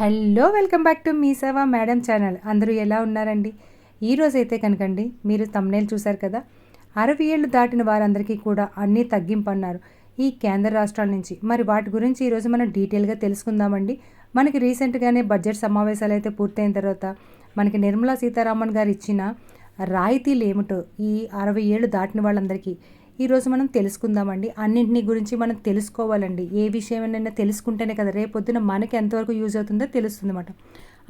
Hello welcome back to Mee Seva madam channel. అందరూ ఎలా ఉన్నారండి? ఈరోజు అయితే కనుకండి మీరు తమ్నేల్ చూశారు కదా అరవై ఏళ్ళు దాటిన వారందరికీ కూడా అన్నీ తగ్గింపు అన్నారు ఈ కేంద్ర రాష్ట్రాల నుంచి. మరి వాటి గురించి ఈరోజు మనం డీటెయిల్గా తెలుసుకుందామండి. మనకి రీసెంట్గానే బడ్జెట్ సమావేశాలు అయితే పూర్తయిన తర్వాత మనకి నిర్మలా సీతారామన్ గారు ఇచ్చిన రాయితీలు ఏమిటో ఈ అరవై ఏళ్ళు దాటిన వాళ్ళందరికీ ఈరోజు మనం తెలుసుకుందామండి. అన్నింటినీ గురించి మనం తెలుసుకోవాలండి. ఏ విషయమైనా తెలుసుకుంటేనే కదా రేపొద్దున మనకి ఎంతవరకు యూజ్ అవుతుందో తెలుస్తుంది అన్నమాట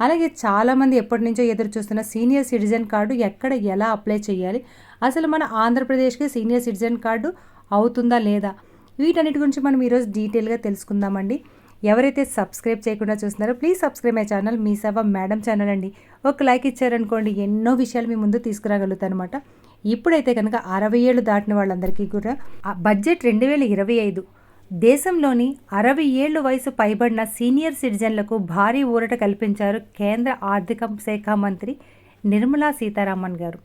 అలాగే చాలామంది ఎప్పటి నుంచో ఎదురు చూస్తున్న సీనియర్ సిటిజన్ కార్డు ఎక్కడ ఎలా అప్లై చేయాలి? అసలు మన ఆంధ్రప్రదేశ్కి సీనియర్ సిటిజన్ కార్డు అవుతుందా లేదా? వీటన్నిటి గురించి మనం ఈరోజు డీటెయిల్గా తెలుసుకుందామండి. ఎవరైతే సబ్స్క్రైబ్ చేయకుండా చూస్తున్నారో please subscribe my channel. Mee Seva madam channel అండి. ఒక లైక్ ఇచ్చారనుకోండి ఎన్నో విషయాలు మీ ముందు తీసుకురాగలుగుతాను అనమాట ఇప్పుడైతే కనుక అరవై ఏళ్ళు దాటిన వాళ్ళందరికీ కూడా బడ్జెట్ రెండు వేల ఇరవై ఐదు దేశంలోని అరవై ఏళ్ళు వయసు పైబడిన సీనియర్ సిటిజన్లకు భారీ ఊరట కల్పించారు కేంద్ర ఆర్థిక శాఖ మంత్రి నిర్మలా సీతారామన్ గారు.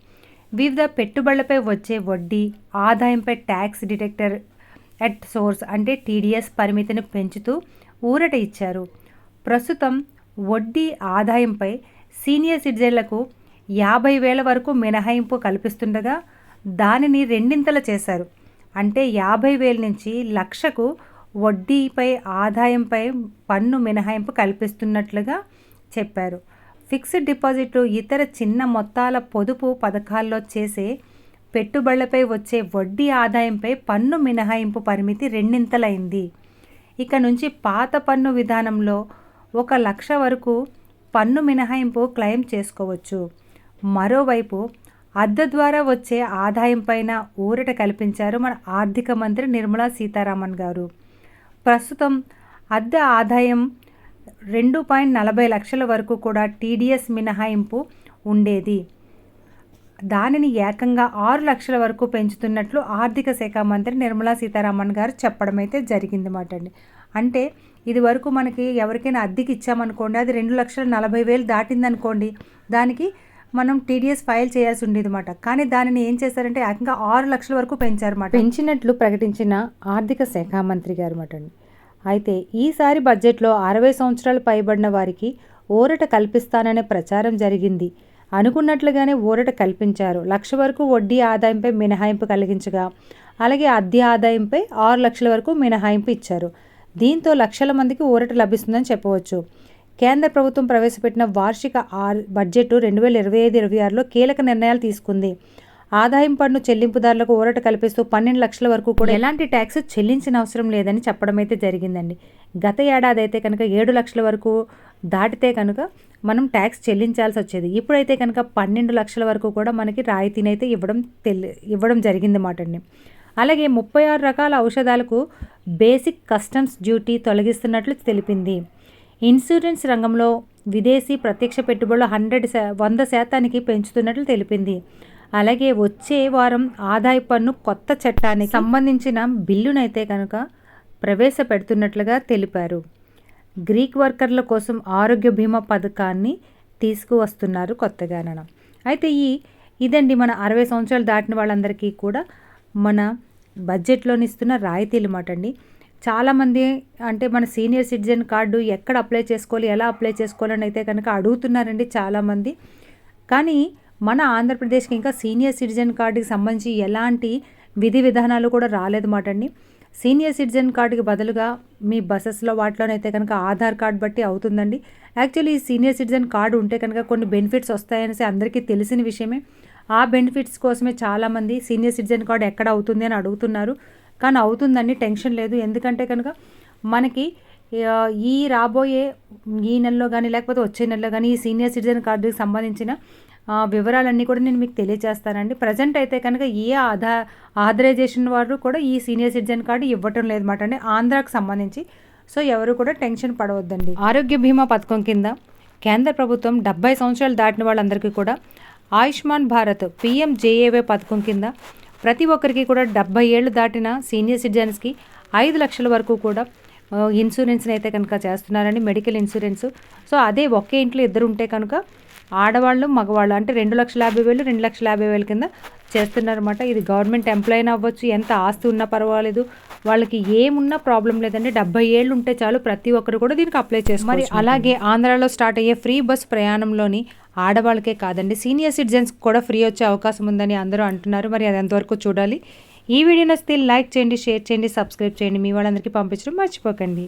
వివిధ పెట్టుబడులపై వచ్చే వడ్డీ ఆదాయంపై ట్యాక్స్ డిటెక్టర్ ఎట్ సోర్స్ అంటే టీడీఎస్ పరిమితిని పెంచుతూ ఊరట ఇచ్చారు. ప్రస్తుతం వడ్డీ ఆదాయంపై సీనియర్ సిటిజన్లకు యాభై వేల వరకు మినహాయింపు కల్పిస్తుండగా దానిని రెండింతలు చేశారు. అంటే యాభై వేల నుంచి లక్షకు వడ్డీపై ఆదాయంపై పన్ను మినహాయింపు కల్పిస్తున్నట్లుగా చెప్పారు. ఫిక్స్డ్ డిపాజిట్లు ఇతర చిన్న మొత్తాల పొదుపు పథకాల్లో చేసే పెట్టుబడులపై వచ్చే వడ్డీ ఆదాయంపై పన్ను మినహాయింపు పరిమితి రెండింతలైంది. ఇక నుంచి పాత పన్ను విధానంలో ఒక లక్ష వరకు పన్ను మినహాయింపు క్లెయిమ్ చేసుకోవచ్చు. మరోవైపు అద్దె ద్వారా వచ్చే ఆదాయంపైన ఊరట కల్పించారు మన ఆర్థిక మంత్రి నిర్మలా సీతారామన్ గారు. ప్రస్తుతం అద్దె ఆదాయం రెండు పాయింట్ నలభై లక్షల వరకు కూడా టీడీఎస్ మినహాయింపు ఉండేది. దానిని ఏకంగా ఆరు లక్షల వరకు పెంచుతున్నట్లు ఆర్థిక శాఖ మంత్రి నిర్మలా సీతారామన్ గారు చెప్పడం అయితే జరిగింది మాట అండి. అంటే ఇది వరకు మనకి ఎవరికైనా అద్దెకి ఇచ్చామనుకోండి అది రెండు లక్షల నలభై వేలు దాటిందనుకోండి దానికి మనం టీడీఎస్ ఫైల్ చేయాల్సి ఉండేది అనమాట కానీ దానిని ఏం చేశారంటే ఏకంగా ఆరు లక్షల వరకు పెంచారన్నమాట. పెంచినట్లు ప్రకటించిన ఆర్థిక శాఖ మంత్రి గారు అన్నమాట అండి. అయితే ఈసారి బడ్జెట్లో అరవై సంవత్సరాలు పైబడిన వారికి ఊరట కల్పిస్తాననే ప్రచారం జరిగింది. అనుకున్నట్లుగానే ఊరట కల్పించారు. లక్ష వరకు వడ్డీ ఆదాయంపై మినహాయింపు కలిగించగా అలాగే అద్దె ఆదాయంపై ఆరు లక్షల వరకు మినహాయింపు ఇచ్చారు. దీంతో లక్షల మందికి ఊరట లభిస్తుందని చెప్పవచ్చు. కేంద్ర ప్రభుత్వం ప్రవేశపెట్టిన వార్షిక ఆర్ బడ్జెట్ రెండు వేల ఇరవై ఐదు ఇరవై ఆరులో కీలక నిర్ణయాలు తీసుకుంది. ఆదాయం పన్ను చెల్లింపుదారులకు ఊరట కల్పిస్తూ పన్నెండు లక్షల వరకు కూడా ఎలాంటి ట్యాక్స్ చెల్లించిన అవసరం లేదని చెప్పడం అయితే జరిగిందండి. గత ఏడాది అయితే కనుక ఏడు లక్షల వరకు దాటితే కనుక మనం ట్యాక్స్ చెల్లించాల్సి వచ్చేది. ఇప్పుడైతే కనుక పన్నెండు లక్షల వరకు కూడా మనకి రాయితీని అయితే ఇవ్వడం తెలి ఇవ్వడం జరిగింది మాట అండి. అలాగే ముప్పై ఆరు రకాల ఔషధాలకు బేసిక్ కస్టమ్స్ డ్యూటీ తొలగిస్తున్నట్లు తెలిపింది. ఇన్సూరెన్స్ రంగంలో విదేశీ ప్రత్యక్ష పెట్టుబడులు హండ్రెడ్ శా వంద శాతానికి పెంచుతున్నట్లు తెలిపింది. అలాగే వచ్చే వారం ఆదాయ పన్ను కొత్త చట్టానికి సంబంధించిన బిల్లునైతే కనుక ప్రవేశపెడుతున్నట్లుగా తెలిపారు. గ్రీక్ వర్కర్ల కోసం ఆరోగ్య బీమా పథకాన్ని తీసుకువస్తున్నారు కొత్తగాన అయితే ఈ ఇదండి మన అరవై సంవత్సరాలు దాటిన వాళ్ళందరికీ కూడా మన బడ్జెట్లోని ఇస్తున్న రాయితీలు మాట అండి చాలామంది అంటే మన సీనియర్ సిటిజన్ కార్డు ఎక్కడ అప్లై చేసుకోవాలి ఎలా అప్లై చేసుకోవాలని అయితే కనుక అడుగుతున్నారండి చాలామంది. కానీ మన ఆంధ్రప్రదేశ్కి ఇంకా సీనియర్ సిటిజన్ కార్డుకి సంబంధించి ఎలాంటి విధి విధానాలు కూడా రాలేదన్నమాట అండి సీనియర్ సిటిజన్ కార్డుకి బదులుగా మీ బస్సెస్లో వాటిలోనైతే కనుక ఆధార్ కార్డ్ బట్టి అవుతుందండి. యాక్చువల్లీ ఈ సీనియర్ సిటిజన్ కార్డు ఉంటే కనుక కొన్ని బెనిఫిట్స్ వస్తాయనేసి అందరికీ తెలిసిన విషయమే. ఆ బెనిఫిట్స్ కోసమే చాలామంది సీనియర్ సిటిజన్ కార్డు ఎక్కడ అవుతుంది అని అడుగుతున్నారు. కానీ అవుతుందని టెన్షన్ లేదు. ఎందుకంటే కనుక మనకి ఈ రాబోయే ఈ నెలలో కానీ లేకపోతే వచ్చే నెలలో కానీ ఈ సీనియర్ సిటిజన్ కార్డుకి సంబంధించిన వివరాలన్నీ కూడా నేను మీకు తెలియజేస్తానండి. ప్రజెంట్ అయితే కనుక ఏ ఆధా ఆథరైజేషన్ వారు కూడా ఈ సీనియర్ సిటిజన్ కార్డు ఇవ్వటం లేదన్నమాట అండి. ఆంధ్రాకు సంబంధించి. సో ఎవరు కూడా టెన్షన్ పడవద్దండి. ఆరోగ్య బీమా పథకం కింద కేంద్ర ప్రభుత్వం డెబ్బై సంవత్సరాలు దాటిన వాళ్ళందరికీ కూడా ఆయుష్మాన్ భారత్ పిఎంజేఏవై పథకం కింద ప్రతి ఒక్కరికి కూడా డెబ్బై ఏళ్ళు దాటిన సీనియర్ సిటిజన్స్కి ఐదు లక్షల వరకు కూడా ఇన్సూరెన్స్ని అయితే కనుక చేస్తున్నారండి మెడికల్ ఇన్సూరెన్స్. సో అదే ఒకే ఇంట్లో ఇద్దరు ఉంటే కనుక ఆడవాళ్ళు మగవాళ్ళు అంటే రెండు లక్షల యాభై వేలు రెండు లక్షల యాభై వేల కింద చేస్తున్నారన్నమాట. ఇది గవర్నమెంట్ ఎంప్లాయీ అవ్వచ్చు ఎంత ఆస్తి ఉన్నా పర్వాలేదు. వాళ్ళకి ఏమున్నా ప్రాబ్లం లేదండి. డెబ్బై ఏళ్ళు ఉంటే చాలు ప్రతి ఒక్కరు కూడా దీనికి అప్లై చేస్తారు మరి అలాగే ఆంధ్రాలో స్టార్ట్ అయ్యే ఫ్రీ బస్ ప్రయాణంలోని ఆడవాళ్ళకే కాదండి సీనియర్ సిటిజన్స్ కూడా ఫ్రీ వచ్చే అవకాశం ఉందని అందరూ అంటున్నారు. మరి అది ఎంతవరకు చూడాలి? ఈ వీడియో నచ్చితే లైక్ చేయండి షేర్ చేయండి సబ్స్క్రైబ్ చేయండి. మీ వాళ్ళందరికీ పంపించడం మర్చిపోకండి.